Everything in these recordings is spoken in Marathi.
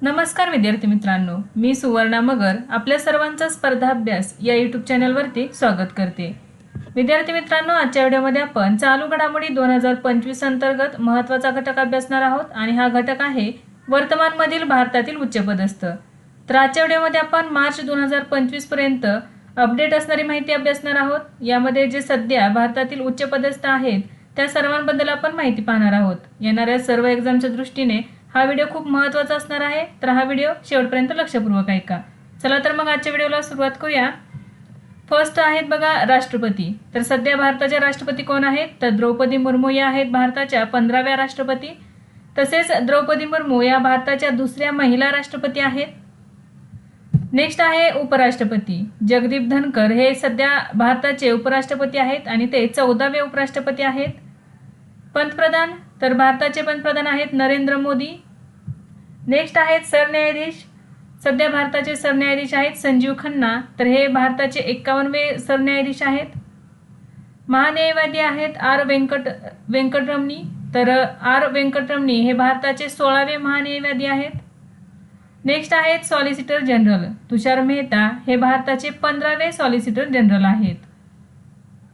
नमस्कार विद्यार्थी मित्रांनो मी सुवर्णा मगर आपल्या सर्वांचा स्पर्धा अभ्यास या यूट्यूब चॅनलवरती स्वागत करते. विद्यार्थी मित्रांनो आजच्या व्हिडिओमध्ये आपण चालू घडामोडी दोन हजार पंचवीस अंतर्गत महत्त्वाचा घटक अभ्यासणार आहोत आणि हा घटक आहे वर्तमानमधील भारतातील उच्चपदस्थ तर आजच्या व्हिडिओमध्ये आपण मार्च दोन हजार पंचवीसपर्यंत अपडेट असणारी माहिती अभ्यासणार आहोत. यामध्ये जे सध्या भारतातील उच्चपदस्थ आहेत त्या सर्वांबद्दल आपण माहिती पाहणार आहोत. येणाऱ्या सर्व एक्झामच्या दृष्टीने हा व्हिडिओ खूप महत्त्वाचा असणार आहे. तर हा व्हिडिओ शेवटपर्यंत लक्षपूर्वक ऐका. चला तर मग आजच्या व्हिडिओला सुरुवात करूया. फर्स्ट आहेत बघा राष्ट्रपती. तर सध्या भारताच्या राष्ट्रपती कोण आहेत? तर द्रौपदी मुर्मू या आहेत भारताच्या पंधराव्या राष्ट्रपती. तसेच द्रौपदी मुर्मू या भारताच्या दुसऱ्या महिला राष्ट्रपती आहेत. नेक्स्ट आहे उपराष्ट्रपती. जगदीप धनकर हे सध्या भारताचे उपराष्ट्रपती आहेत आणि ते चौदावे उपराष्ट्रपती आहेत. पंतप्रधान. तर भारताचे पंतप्रधान आहेत नरेंद्र मोदी. नेक्स्ट आहेत सरन्यायाधीश. सध्या भारताचे सरन्यायाधीश आहेत संजीव खन्ना. तर हे भारताचे एक्कावनवे सरन्यायाधीश आहेत. महान्यायवादी आहेत आर व्यंकट व्यंकटरमणी तर आर व्यंकटरमणी हे भारताचे सोळावे महान्यायवादी आहेत. नेक्स्ट आहेत सॉलिसिटर जनरल. तुषार मेहता हे भारताचे पंधरावे सॉलिसिटर जनरल आहेत.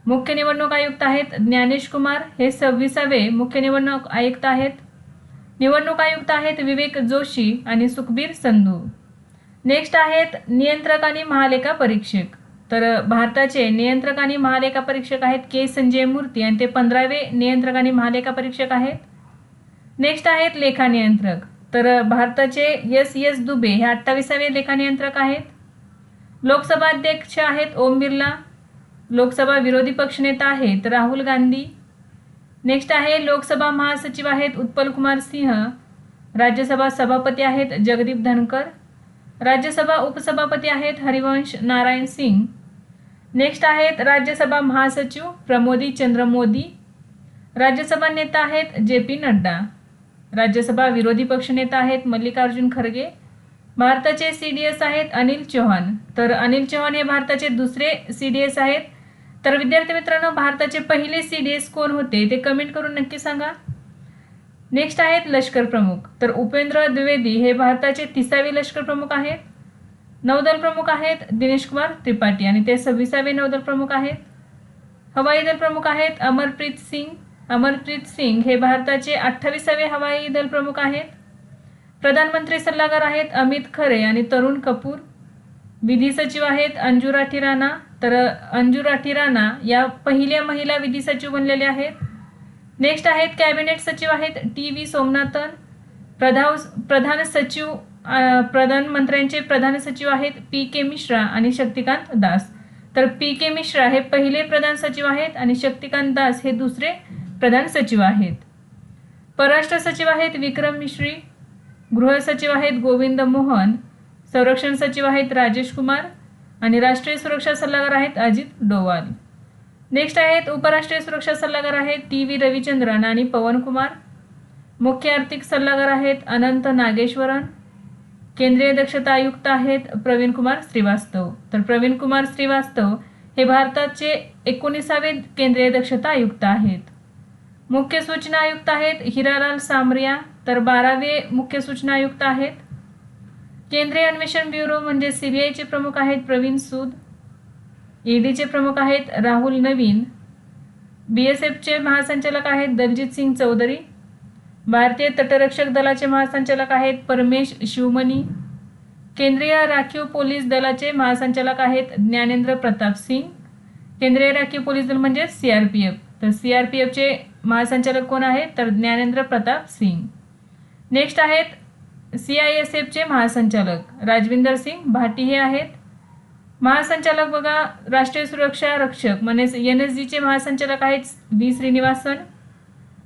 मुख्य निवडणूक आयुक्त आहेत ज्ञानेश कुमार. हे सव्वीसावे मुख्य निवडणूक आयुक्त आहेत. निवडणूक आयुक्त आहेत विवेक जोशी आणि सुखबीर संधू. नेक्स्ट आहेत नियंत्रक आणि महालेखा परीक्षक. तर भारताचे नियंत्रक आणि महालेखा परीक्षक आहेत के संजय मूर्ती आणि ते पंधरावे नियंत्रक आणि महालेखा परीक्षक आहेत. नेक्स्ट आहेत लेखा नियंत्रक. तर भारताचे एस एस दुबे हे अठ्ठावीसावे लेखा नियंत्रक आहेत. लोकसभा अध्यक्ष आहेत ओम बिर्ला. लोकसभा विरोधी पक्षनेता आहेत राहुल गांधी. नेक्स्ट आहे लोकसभा महासचिव आहेत उत्पल कुमार सिंह. राज्यसभा सभापती आहेत जगदीप धनकर राज्यसभा उपसभापती आहेत हरिवंश नारायण सिंग. नेक्स्ट आहेत राज्यसभा महासचिव प्रमोदी चंद्र मोदी. राज्यसभा नेता आहेत जे पी नड्डा. राज्यसभा विरोधी पक्षनेता आहेत मल्लिकार्जुन खरगे. भारताचे सी डी एस आहेत अनिल चौहान. तर अनिल चौहान हे भारताचे दुसरे सी डी एस आहेत तर विद्यार्थी मित्रांनो भारताचे पहिले सी डी एस कोण होते ते कमेंट करून नक्की सांगा. नेक्स्ट आहेत लष्कर प्रमुख. तर उपेंद्र द्विवेदी हे भारताचे तिसावे लष्कर प्रमुख आहेत. नौदल प्रमुख आहेत दिनेश कुमार त्रिपाठी आणि ते सव्वीसावे नौदल प्रमुख आहेत. हवाई दल प्रमुख आहेत अमरप्रीत सिंग. अमरप्रीत सिंग हे भारताचे अठ्ठावीसावे हवाई दल प्रमुख आहेत. प्रधानमंत्री सल्लागार आहेत अमित खरे आणि तरुण कपूर. विधी सचिव आहेत अंजू राठी राणा. तर अंजू राठी राणा या पहिल्या महिला विधी सचिव बनलेल्या आहेत. नेक्स्ट आहेत कॅबिनेट सचिव आहेत टी व्ही सोमनाथन. प्रधाव प्रधान सचिव प्रधानमंत्र्यांचे प्रधान सचिव आहेत पी के मिश्रा आणि शक्तिकांत दास. तर पी के मिश्रा हे पहिले प्रधान सचिव आहेत आणि शक्तिकांत दास हे दुसरे प्रधान सचिव आहेत. परराष्ट्र सचिव आहेत विक्रम मिश्री. गृह सचिव आहेत गोविंद मोहन. संरक्षण सचिव आहेत राजेश कुमार. आणि राष्ट्रीय सुरक्षा सल्लागार आहेत अजित डोवाल. नेक्स्ट आहेत उपराष्ट्रीय सुरक्षा सल्लागार आहेत टी व्ही रविचंद्रन आणि पवन कुमार. मुख्य आर्थिक सल्लागार आहेत अनंत नागेश्वरन. केंद्रीय दक्षता आयुक्त आहेत प्रवीण कुमार श्रीवास्तव. तर प्रवीण कुमार श्रीवास्तव हे भारताचे एकोणीसावे केंद्रीय दक्षता आयुक्त आहेत. मुख्य सूचना आयुक्त आहेत हिरालाल सामरिया. तर बारावे मुख्य सूचना आयुक्त आहेत केंद्रीय अन्वेषण ब्युरो म्हणजे सीबीआयचे प्रमुख आहेत प्रवीण सूद ईडीचे प्रमुख आहेत राहुल नवीन बी एस एफचे महासंचालक आहेत दलजित सिंग चौधरी भारतीय तटरक्षक दलाचे महासंचालक आहेत परमेश शिवमणी केंद्रीय राखीव पोलीस दलाचे महासंचालक आहेत ज्ञानेंद्र प्रताप सिंग केंद्रीय राखीव पोलीस दल म्हणजे सी आर पी एफ तर सी आर पी एफचे महासंचालक कोण आहेत तर ज्ञानेंद्र प्रताप सिंग. नेक्स्ट आहेत सी आय एस एफचे महासंचालक. राजविंदर सिंग भाटी हे आहेत. महासंचालक बघा राष्ट्रीय सुरक्षा रक्षक म्हणजे एन एस जीचे महासंचालक आहेत व्ही श्रीनिवासन.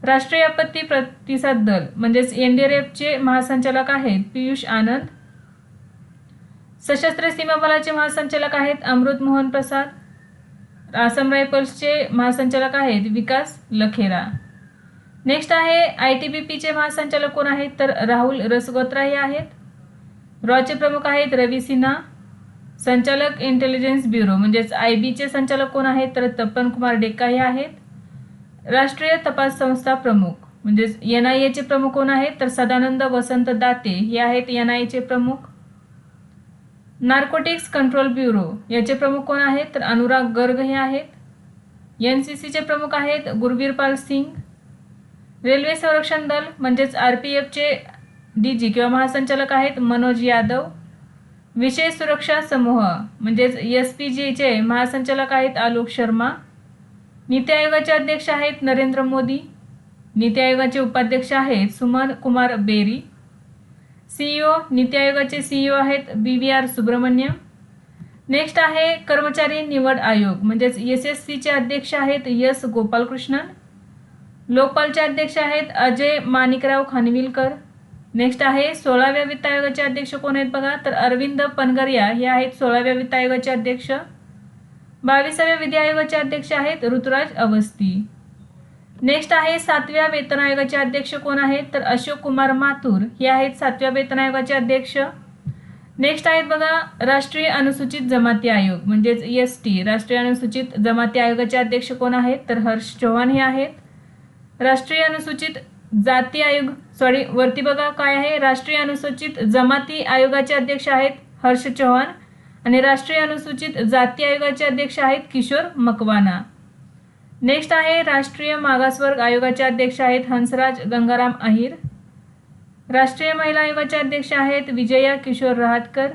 राष्ट्रीय आपत्ती प्रतिसाद दल म्हणजेच एन डी आर एफचे महासंचालक आहेत पियुष आनंद. सशस्त्र सीमा बलाचे महासंचालक आहेत अमृत मोहन प्रसाद. आसाम रायफल्सचे महासंचालक आहेत विकास लखेरा. नेक्स्ट आहे आय टी बी पीचे महासंचालक कोण आहेत? तर राहुल रसगोत्रा हे आहेत. रॉचे प्रमुख आहेत रवी सिन्हा. संचालक इंटेलिजन्स ब्युरो म्हणजेच आय बीचे संचालक कोण आहेत? तर तपन कुमार डेक्का हे आहेत. राष्ट्रीय तपास संस्था प्रमुख म्हणजेच एन आय एचे प्रमुख कोण आहेत? तर सदानंद वसंत दाते हे आहेत एन आय एचे प्रमुख. नार्कोटिक्स कंट्रोल ब्युरो याचे प्रमुख कोण आहेत? तर अनुराग गर्ग हे आहेत. एन सी सीचे प्रमुख आहेत गुरबीरपाल सिंग. रेल्वे संरक्षण दल म्हणजेच आर पी एफचे डी जी किंवा महासंचालक आहेत मनोज यादव. विशेष सुरक्षा समूह म्हणजेच एस पी जीचे महासंचालक आहेत आलोक शर्मा. नीती आयोगाचे अध्यक्ष आहेत नरेंद्र मोदी. नीती आयोगाचे उपाध्यक्ष आहेत सुमन कुमार बेरी. सीईओ नीती आयोगाचे सीईओ आहेत B V R Subrahmanyam. Next आहे कर्मचारी निवड आयोग म्हणजेच एस एस सीचे अध्यक्ष आहेत यस गोपालकृष्णन. लोकपालचे अध्यक्ष आहेत अजय माणिकराव खानविलकर. नेक्स्ट आहे सोळाव्या वित्त आयोगाचे अध्यक्ष कोण आहेत बघा? तर अरविंद पनगरिया. हे आहेत सोळाव्या वित्त आयोगाचे अध्यक्ष. बावीसाव्या विधी आयोगाचे अध्यक्ष आहेत ऋतुराज अवस्थी. नेक्स्ट आहे सातव्या वेतन आयोगाचे अध्यक्ष कोण आहेत? तर अशोक कुमार माथुर. हे आहेत सातव्या वेतन आयोगाचे अध्यक्ष. नेक्स्ट आहेत बघा राष्ट्रीय अनुसूचित जमाती आयोग म्हणजेच एस टी राष्ट्रीय अनुसूचित जमाती आयोगाचे अध्यक्ष कोण आहेत? तर हर्ष चव्हाण हे आहेत. राष्ट्रीय अनुसूचित जाती आयोग. सॉरी वरती बघा काय आहे. राष्ट्रीय अनुसूचित जमाती आयोगाचे अध्यक्ष आहेत हर्ष चव्हाण आणि राष्ट्रीय अनुसूचित जाती आयोगाचे अध्यक्ष आहेत किशोर मकवाना. नेक्स्ट आहे राष्ट्रीय मागासवर्ग आयोगाचे अध्यक्ष आहेत हंसराज गंगाराम अहिर. राष्ट्रीय महिला आयोगाचे अध्यक्ष आहेत विजया किशोर रहाटकर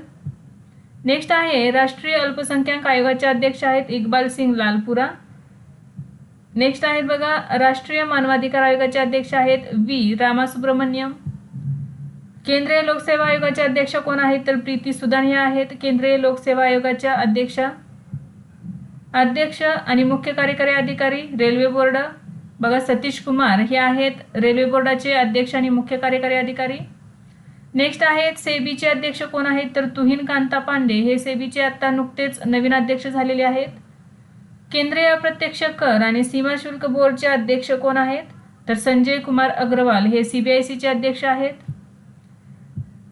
नेक्स्ट आहे राष्ट्रीय अल्पसंख्याक आयोगाचे अध्यक्ष आहेत इक्बाल सिंग लालपुरा. नेक्स्ट आहेत बघा राष्ट्रीय मानवाधिकार आयोगाचे अध्यक्ष आहेत व्ही. रामासुब्रमण्यम. केंद्रीय लोकसेवा आयोगाचे अध्यक्ष कोण आहेत तर प्रीती सुदान हे आहेत. केंद्रीय लोकसेवा आयोगाच्या अध्यक्षा अध्यक्ष आणि मुख्य कार्यकारी अधिकारी रेल्वे बोर्ड. बघा सतीश कुमार हे आहेत रेल्वे बोर्डाचे अध्यक्ष आणि मुख्य कार्यकारी अधिकारी. नेक्स्ट आहेत सेबीचे अध्यक्ष कोण आहेत तर तुहिन कांता पांडे. हे सेबीचे आता नुकतेच नवीन अध्यक्ष झालेले आहेत. केंद्रीय अप्रत्यक्ष कर आणि सीमा शुल्क बोर्डचे अध्यक्ष कोण आहेत? तर संजय कुमार अग्रवाल हे सीबीआयसीचे अध्यक्ष आहेत.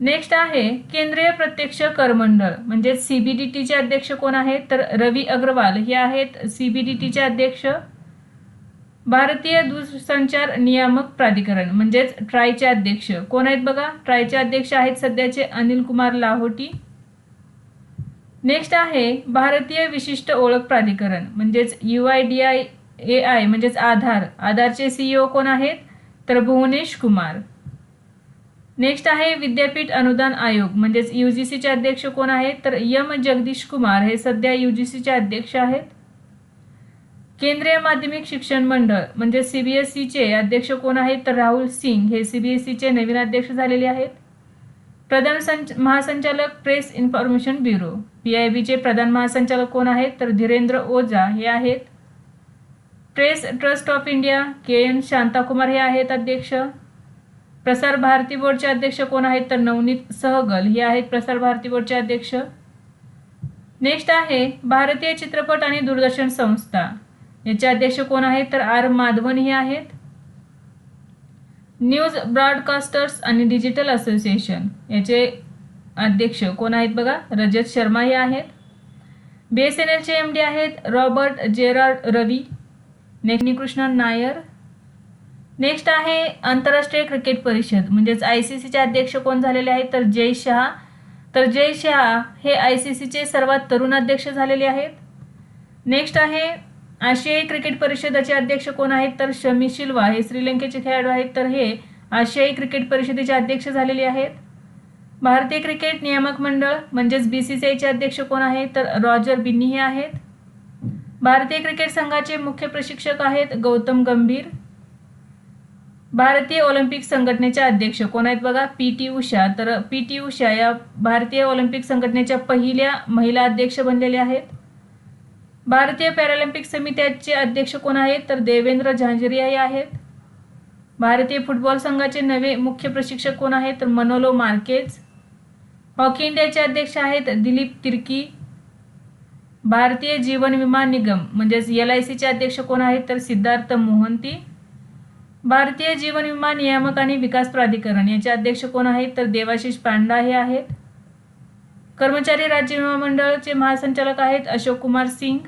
नेक्स्ट आहे केंद्रीय प्रत्यक्ष कर मंडळ म्हणजेच सीबीडीटीचे अध्यक्ष कोण आहेत? तर रवी अग्रवाल हे आहेत सीबीडीटीचे अध्यक्ष. भारतीय दूरसंचार नियामक प्राधिकरण म्हणजेच ट्रायचे अध्यक्ष. कोण आहेत बघा? ट्रायचे अध्यक्ष आहेत सध्याचे अनिल कुमार लाहोटी नेक्स्ट आहे भारतीय विशिष्ट ओळख प्राधिकरण म्हणजेच U I D A I I म्हणजेच आधार. आधारचे सीईओ कोण आहेत? तर भुवनेश कुमार. नेक्स्ट आहे विद्यापीठ अनुदान आयोग म्हणजेच यू जी सीचे अध्यक्ष कोण आहेत? तर यम जगदीश कुमार हे सध्या यू जी सीचे अध्यक्ष आहेत. केंद्रीय माध्यमिक शिक्षण मंडळ म्हणजे सी बी एस सीचे अध्यक्ष कोण आहेत? तर राहुल सिंग हे सी बी एस सीचे नवीन अध्यक्ष झालेले आहेत. प्रधान संच महासंचालक press information bureau. P I बीचे प्रधान महासंचालक कोण आहेत? तर धीरेंद्र ओझा हे आहेत. Press trust of India K N Shantakumar हे आहेत अध्यक्ष. प्रसार भारती बोर्डचे अध्यक्ष कोण आहेत? तर नवनीत सहगल हे आहेत प्रसार भारती बोर्डचे अध्यक्ष. नेक्स्ट आहे भारतीय चित्रपट आणि दूरदर्शन संस्था. याचे अध्यक्ष कोण आहेत? तर आर माधवन हे आहेत. न्यूज ब्रॉडकास्टर्स आणि डिजिटल असोसिएशन. याचे अध्यक्ष कोण आहेत बघा? रजत शर्मा हे आहेत. बी एस एन एलचे एम डी आहेत. Robert Gerrard Ravi. Next Nair. Next आहे आंतरराष्ट्रीय क्रिकेट परिषद. म्हणजेच आय सी सीचे अध्यक्ष कोण झालेले आहेत? तर जय शहा. तर जय शहा हे आय सी सीचे सर्वात तरुण अध्यक्ष झालेले आहेत. नेक्स्ट आहे आशियाई क्रिकेट परिषदेचे अध्यक्ष कोण आहेत? तर शमी शिल्वा हे श्रीलंकेचे खेळाडू आहेत. तर हे आशियाई क्रिकेट परिषदेचे अध्यक्ष झालेले आहेत. भारतीय क्रिकेट नियामक मंडळ म्हणजेच बी सी सी आयचे अध्यक्ष कोण आहेत? तर रॉजर बिन्नी हे आहेत. भारतीय क्रिकेट संघाचे मुख्य प्रशिक्षक आहेत गौतम गंभीर. भारतीय ऑलिम्पिक संघटनेच्या अध्यक्ष कोण आहेत बघा? P T Usha. तर पी टी उषा या भारतीय ऑलिम्पिक संघटनेच्या पहिल्या महिला अध्यक्ष बनलेल्या आहेत. भारतीय पॅरालिम्पिक समित्याचे अध्यक्ष कोण आहेत? तर देवेंद्र झांझरिया हे आहेत. भारतीय फुटबॉल संघाचे नवे मुख्य प्रशिक्षक कोण आहेत? तर मनोलो मार्केज. हॉकी इंडियाचे अध्यक्ष आहेत दिलीप तिर्की. भारतीय जीवन विमा निगम म्हणजेच एल आय सीचे अध्यक्ष कोण आहेत तर सिद्धार्थ मोहंती. भारतीय जीवन विमा नियामक आणि विकास प्राधिकरण याचे अध्यक्ष कोण आहेत तर देवाशिष पांडा हे आहेत. कर्मचारी राज्य विमा मंडळाचे महासंचालक आहेत Ashok Kumar Singh.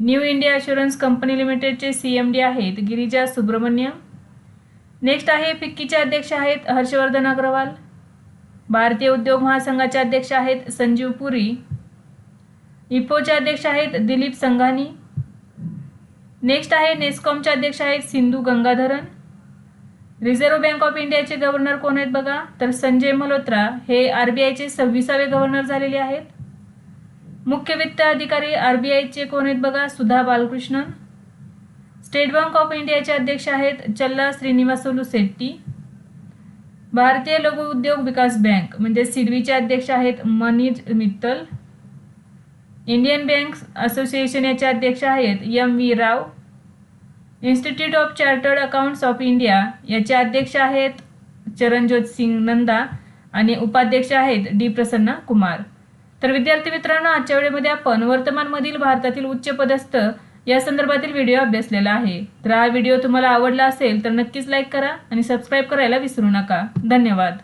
New India assurance company लिमिटेडचे सी एम डी आहेत गिरिजा सुब्रमण्यम. नेक्स्ट आहे फिक्कीचे अध्यक्ष आहेत हर्षवर्धन अग्रवाल. भारतीय उद्योग महासंघाचे अध्यक्ष आहेत संजीव पुरी. इफोचे अध्यक्ष आहेत दिलीप संघानी. नेक्स्ट आहे नेस्कॉमचे अध्यक्ष आहेत Sindhu Gangadharan. Reserve bank of इंडियाचे गव्हर्नर कोण आहेत बघा? तर संजय मल्होत्रा हे आर बी आयचे सव्वीसावे गव्हर्नर झालेले आहेत. मुख्य वित्त अधिकारी आर बी आयचे कोण आहेत बघा? Sudha Balakrishnan. State bank of इंडियाचे अध्यक्ष आहेत चल्ला श्रीनिवासोलू शेट्टी. भारतीय लघु उद्योग विकास बँक म्हणजे सिडवीचे अध्यक्ष आहेत Manoj Mittal. Indian bank association याचे अध्यक्ष आहेत M V Rao. Institute of chartered accounts of India याचे अध्यक्ष आहेत चरणज्योत सिंग नंदा आणि उपाध्यक्ष आहेत डी प्रसन्न कुमार. तर विद्यार्थी मित्रांनो आजच्या वेळेमध्ये आपण वर्तमानमधील भारतातील उच्च पदस्थ या संदर्भातील व्हिडिओ अभ्यासलेला आहे. तर हा व्हिडिओ तुम्हाला आवडला असेल तर नक्कीच लाईक करा आणि सबस्क्राईब करायला विसरू नका. धन्यवाद.